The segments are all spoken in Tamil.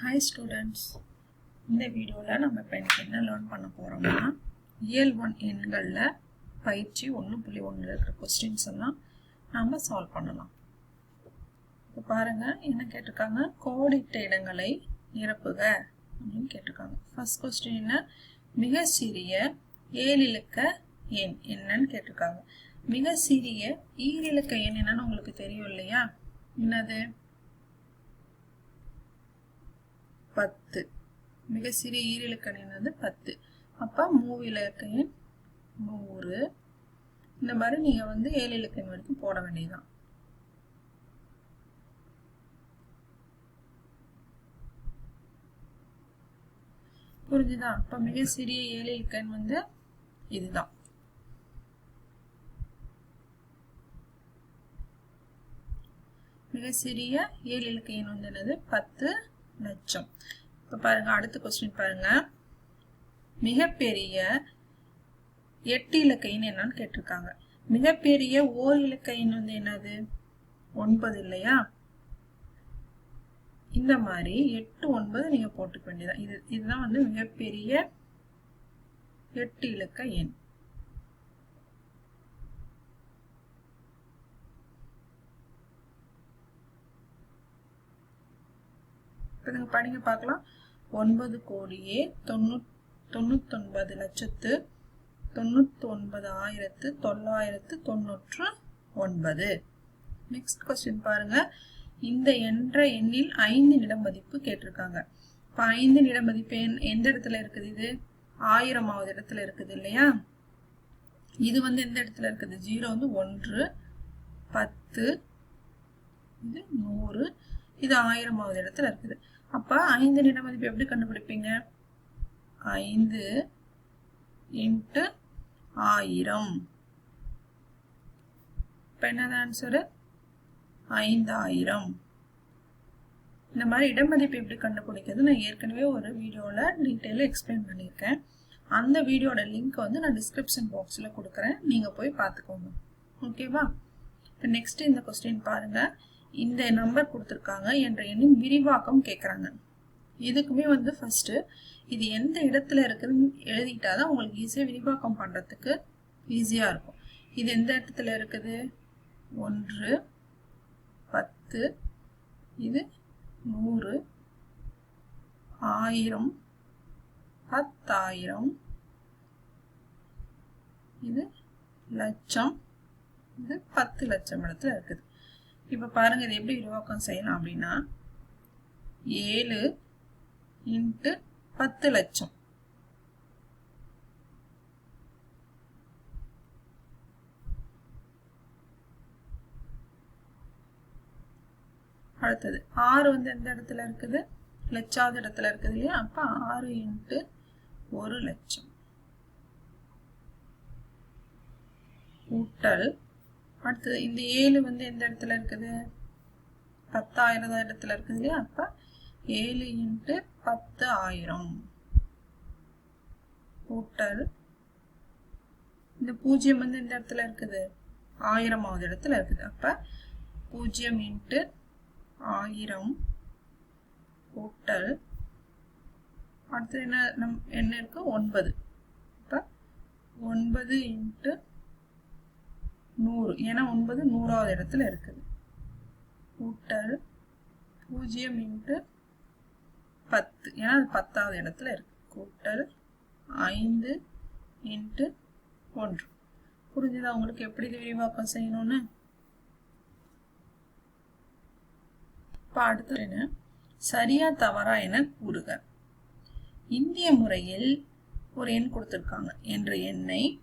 ஹாய் ஸ்டூடெண்ட்ஸ் இந்த வீடியோவில் நம்ம இப்போ எனக்கு என்ன லேர்ன் பண்ண போகிறோம்னா இயல் ஒன் எண்களில் பயிற்சி ஒன்று புள்ளி ஒன்றில் இருக்கிற கொஸ்டின்ஸ் எல்லாம் நாம் சால்வ் பண்ணலாம். இப்போ பாருங்கள் என்ன கேட்டிருக்காங்க? கோடிட்ட இடங்களை நிரப்புக அப்படின்னு கேட்டிருக்காங்க. ஃபர்ஸ்ட் கொஸ்டின் என்ன? மிக சிறிய ஏழிலக்க எண் என்னன்னு கேட்டிருக்காங்க. மிக சிறிய ஈரிலக்க எண் என்னன்னு உங்களுக்கு தெரியும் இல்லையா? என்னது? பத்து. மிக சிறிய ஈரிலக்கண் வந்து பத்து. அப்போ மூவி எண் நூறு. இந்த மாதிரி நீங்கள் வந்து ஏழு இலக்கண் வரைக்கும் போட வேண்டியதுதான். புரிஞ்சுதான் அப்போ மிக சிறிய ஏழு இலக்கண் வந்து இதுதான். மிக சிறிய ஏழு இலக்க எண் வந்து என்னது? பத்து. லட்சம். இப்போ பாருங்க அடுத்த கொஸ்டின் பாருங்க. மிகப்பெரிய எட்டு இலக்க எண் என்னன்னு கேட்டிருக்காங்க. மிகப்பெரிய ஓர் இலக்க எண் வந்து என்னது? ஒன்பது இல்லையா? இந்த மாதிரி எட்டு ஒன்பது நீங்க போட்டுக்க வேண்டியதான் இது இதுதான் வந்து மிகப்பெரிய எட்டு இலக்க எண். இப்போ நீங்கள் படிங்க பார்க்கலாம். ஒன்பது கோடியே தொண்ணூ தொண்ணூத்தொன்பது லட்சத்து தொண்ணூற்றி ஒன்பது ஆயிரத்து தொள்ளாயிரத்து தொண்ணூற்று ஒன்பது. நெக்ஸ்ட் கொஸ்டின் பாருங்க. இந்த என்ற எண்ணில் ஐந்து நிடமதிப்பு கேட்டிருக்காங்க. இப்போ ஐந்து நிடமதிப்பு எண் எந்த இடத்துல இருக்குது இது? ஆயிரமாவது இடத்துல இருக்குது இல்லையா? இது வந்து எந்த இடத்துல இருக்குது? ஜீரோ வந்து ஒன்று பத்து இது நூறு இது ஆயிரமாவது இடத்துல இருக்குது. அப்ப ஐந்து நிட மதிப்பு எப்படி கண்டுபிடிப்பீங்க? ஐந்து இன்ட்டு ஆயிரம். இப்ப என்னது ஆன்சரு ஐந்தாயிரம். இந்த மாதிரி இடமதிப்பு எப்படி கண்டுபிடிக்கிறது நான் ஏற்கனவே ஒரு வீடியோவில் டீட்டெயிலாக எக்ஸ்பிளைன் பண்ணியிருக்கேன். அந்த வீடியோட லிங்க் வந்து நான் டிஸ்கிரிப்ஷன் பாக்ஸில் கொடுக்குறேன். நீங்கள் போய் பார்த்துக்கோங்க. ஓகேவா இப்போ நெக்ஸ்ட் இந்த கொஸ்டின் பாருங்கள் இந்த நம்பர் கொடுத்துருக்காங்க என்ற எண்ணின் விரிவாக்கம் கேட்குறாங்க இதுக்குமே வந்து ஃபஸ்ட்டு இது எந்த இடத்துல இருக்குதுன்னு எழுதிட்டா தான் உங்களுக்கு ஈஸியாக விரிவாக்கம் பண்ணுறதுக்கு ஈஸியாக இருக்கும். இது எந்த இடத்துல இருக்குது? ஒன்று பத்து இது நூறு ஆயிரம் பத்தாயிரம் இது லட்சம் இது பத்து லட்சம் இடத்துல இருக்குது. இப்போ பாருங்க இது எப்படி விரிவாக்கம் செய்யலாம் அப்படின்னா ஏழு இன்ட்டு பத்து லட்சம். அடுத்தது ஆறு வந்து எந்த இடத்துல இருக்குது? லட்சாவது இடத்துல இருக்குது இல்லையா? அப்போ ஆறு இன்ட்டு ஒரு லட்சம். கூட்டல் அடுத்தது இந்த ஏழு வந்து எந்த இடத்துல இருக்குது? பத்தாயிரம் இடத்துல இருக்குது இல்லையா? அப்போ ஏழு இன்ட்டு பத்து ஆயிரம். கூட்டல். இந்த பூஜ்ஜியம் வந்து எந்த இடத்துல இருக்குது? ஆயிரமாவது இடத்துல இருக்குது. அப்போ பூஜ்ஜியம் இன்ட்டு ஆயிரம். கூட்டல். அடுத்தது என்ன நம் என்ன இருக்கு? ஒன்பது. அப்போ ஒன்பது இன்ட்டு நூறு ஏன்னா ஒன்பது நூறாவது இடத்துல இருக்குது. கூட்டல் பூஜ்ஜியம் இன்ட்டு பத்து ஏன்னா அது பத்தாவது இடத்துல இருக்கு. கூட்டல் ஐந்து இன்ட்டு ஒன்று. புரிஞ்சுதா உங்களுக்கு எப்படி விரிவாக்கம் செய்யணும்னு? இப்போ அடுத்தது என்ன? சரியா தவறா என கூறுக. இந்திய முறையில் ஒரு எண் கொடுத்துருக்காங்க. என்ற எண்ணை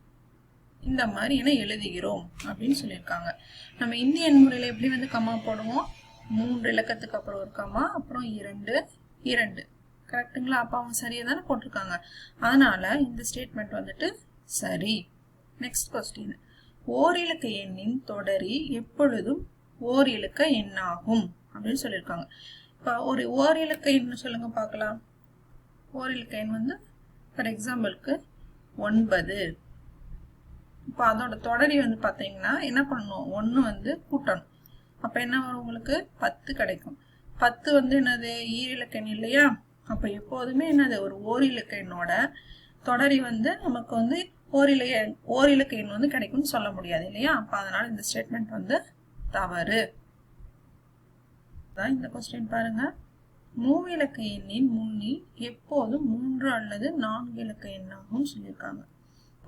இந்த மாதிரி என எழுதுகிறோம் அப்படின்னு சொல்லியிருக்காங்க. நம்ம இந்தியன் முறையில் எப்படி வந்து கம்மா போடுவோம்? மூன்று இலக்கத்துக்கு அப்புறம் ஒரு கம்மா அப்புறம் இரண்டு இரண்டு. கரெக்டுங்களா அப்போ அவங்க சரியாக தானே போட்டிருக்காங்க. அதனால இந்த ஸ்டேட்மெண்ட் வந்துட்டு சரி. நெக்ஸ்ட் கொஸ்டின் ஓர் இலக்க எண்ணின் தொடரி எப்பொழுதும் ஓர் இலக்க எண்ணாகும் அப்படின்னு சொல்லியிருக்காங்க. இப்போ ஒரு ஓர் இலக்க எண் சொல்லுங்க பார்க்கலாம். ஓர் இலக்க எண் வந்து ஃபார் எக்ஸாம்பிளுக்கு ஒன்பது. இப்போ அதோட தொடரி வந்து பார்த்தீங்கன்னா என்ன பண்ணணும் ஒன்று வந்து கூட்டணும். அப்போ என்ன வரும் உங்களுக்கு? பத்து கிடைக்கும். பத்து வந்து என்னது? ஈரிலக்கண் இல்லையா? அப்போ எப்போதுமே என்னது? ஒரு ஓரிலக்க எண்ணோட தொடரி வந்து நமக்கு வந்து ஓரிலக்க ஓரிலக்க எண் வந்து கிடைக்கும்னு சொல்ல முடியாது இல்லையா? அப்போ அதனால இந்த ஸ்டேட்மெண்ட் வந்து தவறு. தான் இந்த கொஸ்டின் பாருங்க. மூவிலக்க எண்ணின் முன்னி எப்போதும் மூன்று அல்லது நான்கு இலக்க எண்ணாகவும் சொல்லியிருக்காங்க.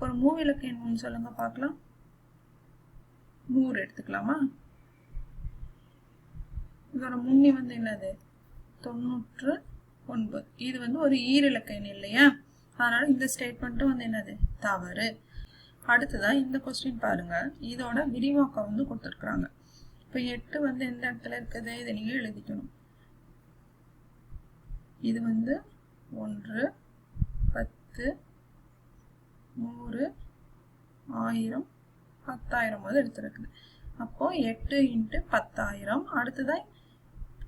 ஒரு மூவிலக்க எண் என்னன்னு சொல்லுங்க பார்க்கலாம். நூறு எடுத்துக்கலாமா? இதோட முன்னி வந்து என்னது? தொண்ணூற்று ஒன்பது. இது வந்து ஒரு ஈரிலக்க எண் இல்லையா? அதனால இந்த ஸ்டேட்மெண்ட்டும் வந்து என்னது? தவறு. அடுத்ததான் இந்த கொஸ்டின் பாருங்க. இதோட விரிவாக்கம் வந்து கொடுத்துருக்குறாங்க. இப்போ எட்டு வந்து எந்த இடத்துல இருக்குது? இதை நீங்கள் எழுதிக்கணும். இது வந்து ஒன்று பத்து நூறு ஆயிரம் பத்தாயிரம் வந்து எடுத்துருக்குது. அப்போ எட்டு இன்ட்டு பத்தாயிரம். அடுத்ததான்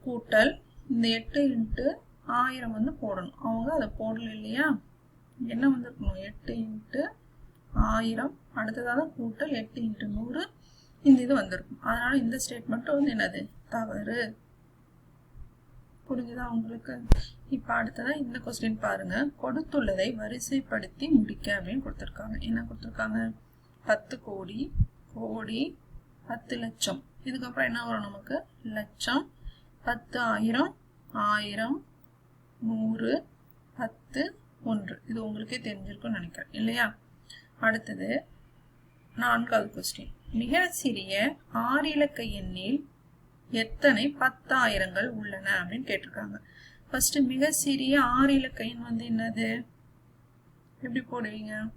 கூட்டல். இந்த எட்டு இன்ட்டு ஆயிரம் வந்து போடணும். அவங்க அதை போடல இல்லையா? என்ன வந்திருக்கணும்? எட்டு இன்ட்டு ஆயிரம். அடுத்ததாக கூட்டல். எட்டு இன்ட்டு நூறு. இந்த இது வந்திருக்கும். அதனால இந்த ஸ்டேட்மெண்ட் வந்து என்னது? தவறு. புரிஞ்சுதா உங்களுக்கு? இப்போ அடுத்ததாக இந்த கொஸ்டின் பாருங்க. கொடுத்துள்ளதை வரிசைப்படுத்தி முடிக்க அப்படின்னு கொடுத்துருக்காங்க. என்ன கொடுத்துருக்காங்க? பத்து கோடி கோடி பத்து லட்சம். இதுக்கப்புறம் என்ன வரும் நமக்கு? லட்சம் பத்து ஆயிரம் ஆயிரம் நூறு பத்து ஒன்று. இது உங்களுக்கே தெரிஞ்சிருக்கும்னு நினைக்கிறேன். இல்லையா? அடுத்தது நான்காவது கொஸ்டின் மிக சிறிய ஆறு இலக்க எண்ணில் எத்தனை பத்தாயிரங்கள் உள்ளன அப்படின்னு கேட்டிருக்காங்க. ஃபர்ஸ்ட் மிக சிறிய ஆறு இலக்க எண் வந்து என்னது? எப்படி போடுவீங்க?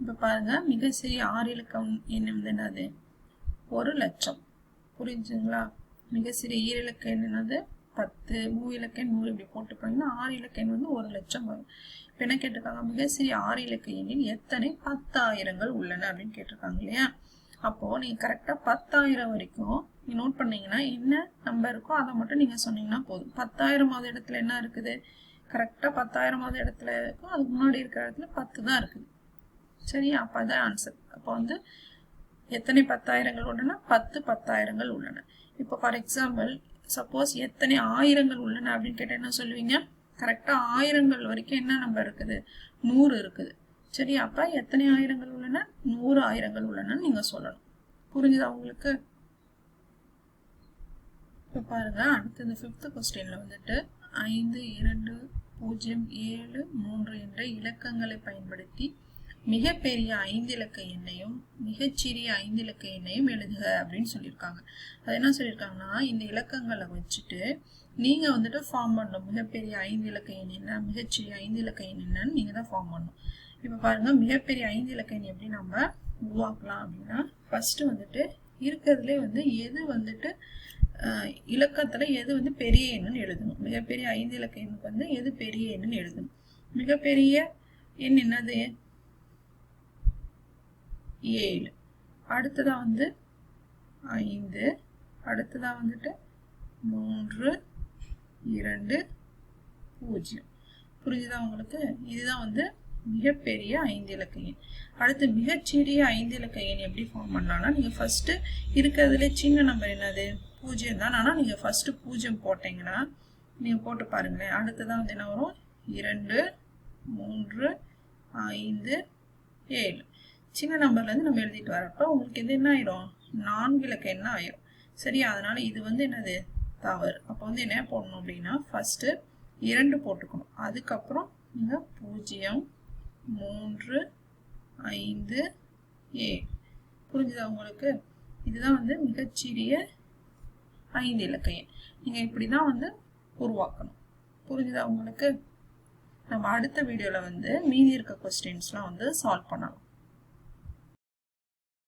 இப்போ பாருங்க மிக சிறிய ஆறு இலக்க எண் வந்து என்னது? ஒரு லட்சம். புரிஞ்சுங்களா? மிக சிறிய ஈரிலக்க எண் என்னது? பத்து. மூ இலக்க எண் நூறு இப்படி போட்டு போனீங்கன்னா ஆறு இலக்க எண் வந்து ஒரு லட்சம் வரும். இப்போ என்ன கேட்டிருக்காங்க? மிக சிறிய ஆறு இலக்க எண்ணில் எத்தனை பத்தாயிரங்கள் உள்ளன அப்படின்னு கேட்டிருக்காங்க இல்லையா? அப்போ நீங்க கரெக்டா பத்தாயிரம் வரைக்கும் நீங்கள் நோட் பண்ணீங்கன்னா என்ன நம்பர் இருக்கோ அதை மட்டும் நீங்க சொன்னீங்கன்னா போதும். பத்தாயிரமாவது இடத்துல என்ன இருக்குது? கரெக்டா பத்தாயிரமாவது இடத்துல இருக்கும். அதுக்கு முன்னாடி இருக்கிற இடத்துல பத்து தான் இருக்குது. சரியா? அப்போ தான் ஆன்சர் அப்போ வந்து எத்தனை பத்தாயிரங்கள் உள்ளன? பத்து பத்தாயிரங்கள் உள்ளன. இப்போ ஃபார் எக்ஸாம்பிள் சப்போஸ் எத்தனை ஆயிரங்கள் உள்ளன அப்படின்னு கேட்டால் என்ன சொல்லுவீங்க? கரெக்டாக ஆயிரங்கள் வரைக்கும் என்ன நம்பர் இருக்குது? நூறு இருக்குது. சரி அப்போ எத்தனை ஆயிரங்கள் உள்ளன? நூறு ஆயிரங்கள் உள்ளனன்னு நீங்கள் சொல்லணும். புரிஞ்சுதா உங்களுக்கு? இப்போ பாருங்க அடுத்தது ஃபிஃப்த் கொஸ்டின்ல வந்துட்டு ஐந்து இரண்டு பூஜ்ஜியம் ஏழு மூன்று என்ற இலக்கங்களை பயன்படுத்தி மிகப்பெரிய ஐந்து இலக்க எண்ணையும் மிகச்சிறிய ஐந்து இலக்க எண்ணையும் எழுதுக அப்படின்னு சொல்லியிருக்காங்க. அது என்ன சொல்லியிருக்காங்கன்னா இந்த இலக்கங்களை வச்சுட்டு நீங்க வந்துட்டு ஃபார்ம் பண்ணணும். மிகப்பெரிய ஐந்து இலக்க எண் என்ன? மிகச்சிறிய ஐந்து இலக்க எண் என்னன்னு நீங்க தான் ஃபார்ம் பண்ணணும். இப்போ பாருங்க மிகப்பெரிய ஐந்து இலக்க எண் எப்படி நம்ம உருவாக்கலாம் அப்படின்னா ஃபர்ஸ்ட் வந்துட்டு இருக்கிறதுலே வந்து எது வந்துட்டு இலக்கத்துல எது வந்து பெரிய எண்ணுன்னு எழுதணும். மிகப்பெரிய ஐந்து இலக்க எண்ணுக்கு வந்து எது பெரிய எண்ணுன்னு எழுதணும். மிகப்பெரிய எண் என்னது? ஏழு. அடுத்ததா வந்து ஐந்து. அடுத்ததா வந்துட்டு மூன்று இரண்டு பூஜ்ஜியம். புரிஞ்சுதா உங்களுக்கு? இதுதான் வந்து மிகப்பெரிய ஐந்து இலக்க எண். அடுத்து மிகச்சிறிய ஐந்து இலக்க எண் எப்படி ஃபார்ம் பண்ணலாம்னா நீங்கள் ஃபர்ஸ்ட் இருக்கிறதுல சின்ன நம்பர் என்னது? பூஜ்ஜியம் தான். ஆனால் நீங்கள் ஃபர்ஸ்ட் பூஜ்ஜியம் போட்டீங்கன்னா நீங்கள் போட்டு பாருங்களேன். அடுத்ததான் வந்து என்ன வரும்? இரண்டு மூன்று ஐந்து ஏழு. சின்ன நம்பர்லேருந்து நம்ம எழுதிட்டு வரப்போ உங்களுக்கு இது என்ன ஆயிரும் நான்கு இலக்க என்ன ஆயிரும். சரி அதனால இது வந்து என்னது? தவறு. அப்போ வந்து என்ன போடணும் அப்படின்னா ஃபர்ஸ்ட் இரண்டு போட்டுக்கணும். அதுக்கப்புறம் நீங்கள் பூஜ்ஜியம் மூன்று ஐந்து ஏ. புரிஞ்சுதா உங்களுக்கு? இதுதான் வந்து மிகச்சிறிய ஐந்து இலக்க எண் நீங்கள் இப்படி தான் வந்து உருவாக்கணும். புரிஞ்சுதா உங்களுக்கு? நம்ம அடுத்த வீடியோவில் வந்து மீதி இருக்க கொஸ்டின்ஸ்லாம் வந்து சால்வ் பண்ணலாம்.